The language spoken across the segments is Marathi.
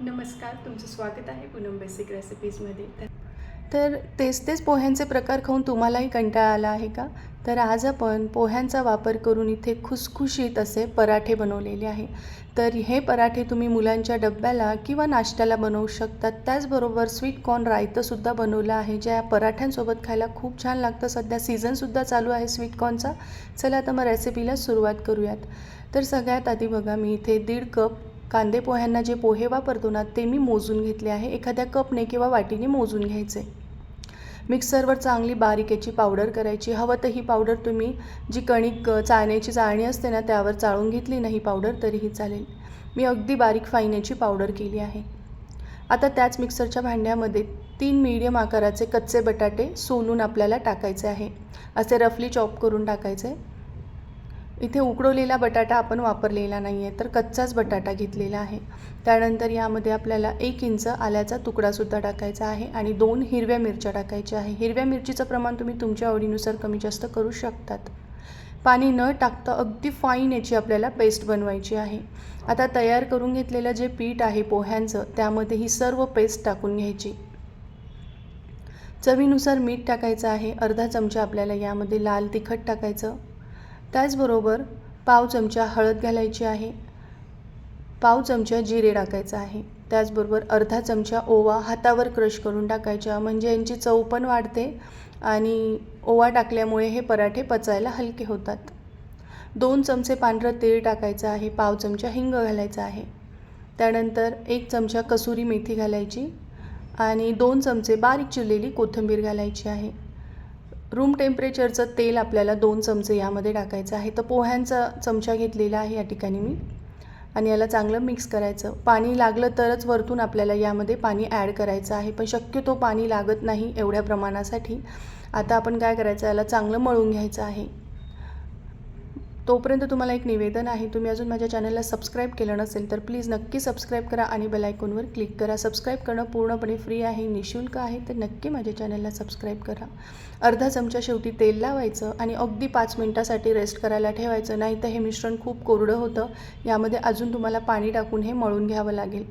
नमस्कार तुमचं स्वागत आहे पूनम बेसिक रेसिपीजमध्ये तर तेच तेच पोह्यांचे प्रकार खाऊन तुम्हालाही कंटाळा आला आहे का? तर आज आपण पोह्यांचा वापर करून इथे खुसखुशीत असे पराठे बनवलेले आहे. तर हे पराठे तुम्ही मुलांच्या डब्याला किंवा नाश्त्याला बनवू शकतात त्याचबरोबर स्वीट कॉर्न रायतंसुद्धा बनवलं आहे ज्या पराठ्यांसोबत खायला खूप छान लागतं. सध्या सीझनसुद्धा चालू आहे स्वीट कॉर्नचा चला आता मग रेसिपीला सुरुवात करूयात. तर सगळ्यात आधी बघा मी इथे दीड कप कांदे पोह्यांना जे पोहे वापरतो ना ते मी मोजून घेतले आहे. एखाद्या कपने किंवा वाटीने मोजून घ्यायचे. मिक्सरवर चांगली बारीक याची पावडर करायची. हवं तर ही पावडर तुम्ही जी कणिक चाळण्याची चाळणी असते ना त्यावर चाळून घेतली नाही पावडर तरीही चालेल. मी अगदी बारीक फाईन याची पावडर केली आहे. आता त्याच मिक्सरच्या भांड्यामध्ये तीन मीडियम आकाराचे कच्चे बटाटे सोलून आपल्याला टाकायचे आहे. असे रफली चॉप करून टाकायचे. इथे उकडवलेला बटाटा आपण वापरलेला नाही आहे तर कच्चाच बटाटा घेतलेला आहे. त्यानंतर यामध्ये आपल्याला एक इंच आल्याचा तुकडासुद्धा टाकायचा आहे आणि दोन हिरव्या मिरच्या टाकायच्या आहे. हिरव्या मिरचीचं प्रमाण तुम्ही तुमच्या आवडीनुसार कमी जास्त करू शकतात. पाणी न टाकता अगदी फाईन याची आपल्याला पेस्ट बनवायची आहे. आता तयार करून घेतलेलं जे पीठ आहे पोह्यांचं त्यामध्ये ही सर्व पेस्ट टाकून घ्यायची. चवीनुसार मीठ टाकायचं आहे. अर्धा चमचा आपल्याला यामध्ये लाल तिखट टाकायचं. त्याचबरोबर पाव चमचा हळद घालायची आहे. पाव चमचा जिरे टाकायचं आहे. त्याचबरोबर अर्धा चमचा ओवा हातावर क्रश करून टाकायच्या म्हणजे यांची चव पण वाढते आणि ओवा टाकल्यामुळे हे पराठे पचायला हलके होतात. दोन चमचे पांढरं तेल टाकायचं आहे पाव चमचा हिंग घालायचा आहे. त्यानंतर एक चमचा कसुरी मेथी घालायची आणि दोन चमचे बारीक चिरलेली कोथिंबीर घालायची आहे. रूम टेम्परेचरचं तेल आपल्याला दोन चमचे यामध्ये टाकायचं आहे. तर पोह्यांचा चमचा घेतलेला आहे या ठिकाणी मी. आणि याला चांगलं मिक्स करायचं. पाणी लागलं तरच वरतून आपल्याला यामध्ये पाणी ॲड करायचं आहे. पण शक्यतो पाणी लागत नाही एवढ्या प्रमाणासाठी. आता आपण काय करायचं? याला चांगलं मळून घ्यायचं आहे. तोपर्यंत तुम्हाला एक निवेदन आहे तुम्ही अजून माझ्या चॅनलला सबस्क्राईब केलं नसेल तर प्लीज नक्की सबस्क्राईब करा आणि बेलायकॉनवर क्लिक करा. सबस्क्राईब करणं पूर्णपणे फ्री आहे निशुल्क आहे तर नक्की माझ्या चॅनलला सबस्क्राईब करा. अर्धा चमचा शेवटी तेल लावायचं आणि अगदी पाच मिनटासाठी रेस्ट करायला ठेवायचं नाही तर हे मिश्रण खूप कोरडं होतं. यामध्ये अजून तुम्हाला पाणी टाकून हे मळून घ्यावं लागेल.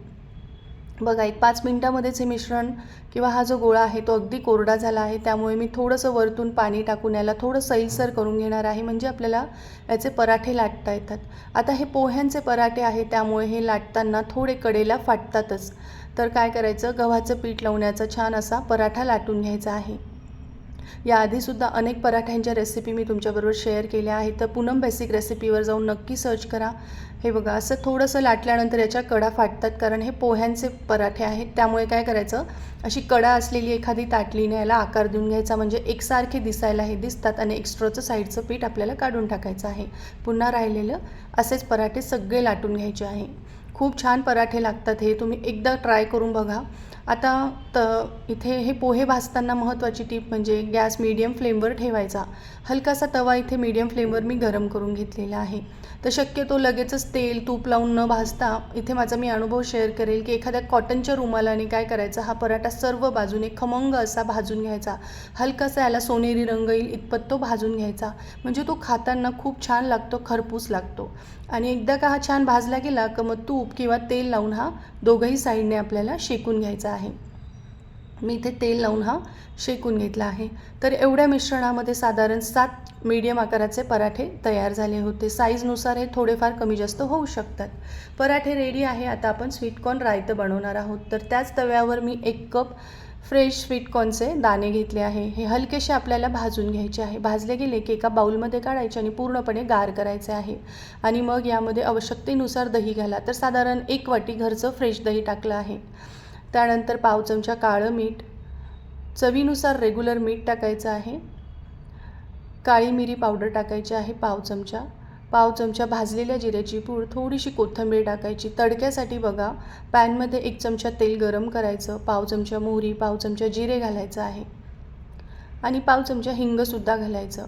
बघा एक पाच मिनटामध्येच हे मिश्रण किंवा हा जो गोळा आहे तो अगदी कोरडा झाला आहे. त्यामुळे मी थोडंसं वरतून पाणी टाकून याला थोडं सैलसर करून घेणार आहे. म्हणजे आपल्याला याचे पराठे लाटता येतात. आता हे पोह्यांचे पराठे आहे त्यामुळे हे लाटताना थोडे कडेला फाटतातच. तर काय करायचं? गव्हाचं पीठ लावण्याचा छान असा पराठा लाटून घ्यायचा आहे. याआधीसुद्धा अनेक पराठ्यांच्या रेसिपी मी तुमच्याबरोबर शेअर केल्या आहेत. तर पूनम बेसिक रेसिपीवर जाऊन नक्की सर्च करा. हे बघा असं थोडंसं लाटल्यानंतर याच्या कडा फाटतात कारण हे पोह्यांचे पराठे आहेत. त्यामुळे काय करायचं अशी कडा असलेली एखादी ताटलीने याला आकार देऊन घ्यायचा. म्हणजे एकसारखे दिसायला हे दिसतात आणि एक्स्ट्राचं साईडचं पीठ आपल्याला काढून टाकायचं आहे. पुन्हा राहिलेलं असेच पराठे सगळे लाटून घ्यायचे आहे. खूप छान पराठे लागतात हे. तुम्ही एकदा ट्राय करून बघा. आता त इथे हे पोहे भाजताना महत्त्वाची टीप म्हणजे गॅस मीडियम फ्लेमवर ठेवायचा. हलकासा तवा इथे मीडियम फ्लेमवर मी गरम करून घेतलेला आहे. तर शक्यतो लगेचच तेल तूप लावून न भाजता इथे माझा मी अनुभव शेअर करेल की एखाद्या कॉटनच्या रुमालाने काय करायचं हा पराठा सर्व बाजूने खमंग असा भाजून घ्यायचा. हलकासा याला सोनेरी रंग येईल इतपत तो भाजून घ्यायचा. म्हणजे तो खाताना खूप छान लागतो खरपूस लागतो. आणि एकदा का हा छान भाजला गेला का मग तूप किंवा तेल लावून हा दोघंही साईडने आपल्याला शेकून घ्यायचा. आहे. मी इथे तेल लावून हा शेकून घेतला आहे. तर एवढ्या मिश्रणामध्ये साधारण सात मीडियम आकाराचे पराठे तयार झाले होते. साईजनुसार हे थोडेफार कमी जास्त होऊ शकतात. पराठे रेडी आहे. आता आपण स्वीटकॉर्न रायतं बनवणार आहोत. तर त्याच तव्यावर मी एक कप फ्रेश स्वीटकॉर्नचे दाणे घेतले आहे. हे हलकेसे आपल्याला भाजून घ्यायचे आहे. भाजले गेले की एका बाऊलमध्ये काढायचे आणि पूर्णपणे गार करायचे आहे. आणि मग यामध्ये आवश्यकतेनुसार दही घाला. तर साधारण एक वाटी घरचं फ्रेश दही टाकलं आहे. त्यानंतर पाव चमचा काळं मीठ चवीनुसार रेग्युलर मीठ टाकायचं आहे. काळी मिरी पावडर टाकायची आहे पाव चमचा. पाव चमचा भाजलेल्या जिऱ्याची पूड थोडीशी कोथिंबीर टाकायची. तडक्यासाठी बघा पॅनमध्ये एक चमचा तेल गरम करायचं. पाव चमचा मोहरी पाव चमचा जिरे घालायचं आहे. आणि पाव चमचा हिंगसुद्धा घालायचं.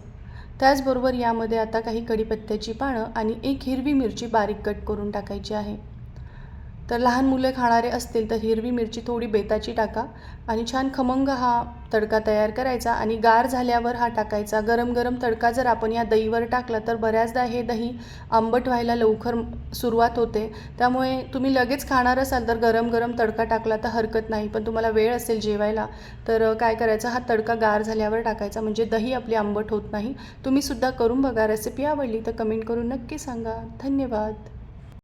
त्याचबरोबर यामध्ये आता काही कढीपत्त्याची पानं आणि एक हिरवी मिरची बारीक कट करून टाकायची आहे. तर लहान मुलं खाणारे असतील तर हिरवी मिरची थोडी बेताची टाका आणि छान खमंग हा तडका तयार करायचा आणि गार झाल्यावर हा टाकायचा. गरम गरम तडका जर आपण या दहीवर टाकला तर बऱ्याचदा हे दही आंबट व्हायला लवकर सुरुवात होते. त्यामुळे तुम्ही लगेच खाणार असाल तर गरम गरम तडका टाकला तर हरकत नाही. पण तुम्हाला वेळ असेल जेवायला तर काय करायचं? हा तडका गार झाल्यावर टाकायचा. म्हणजे दही आपली आंबट होत नाही. तुम्ही सुद्धा करून बघा. रेसिपी आवडली तर कमेंट करून नक्की सांगा. धन्यवाद.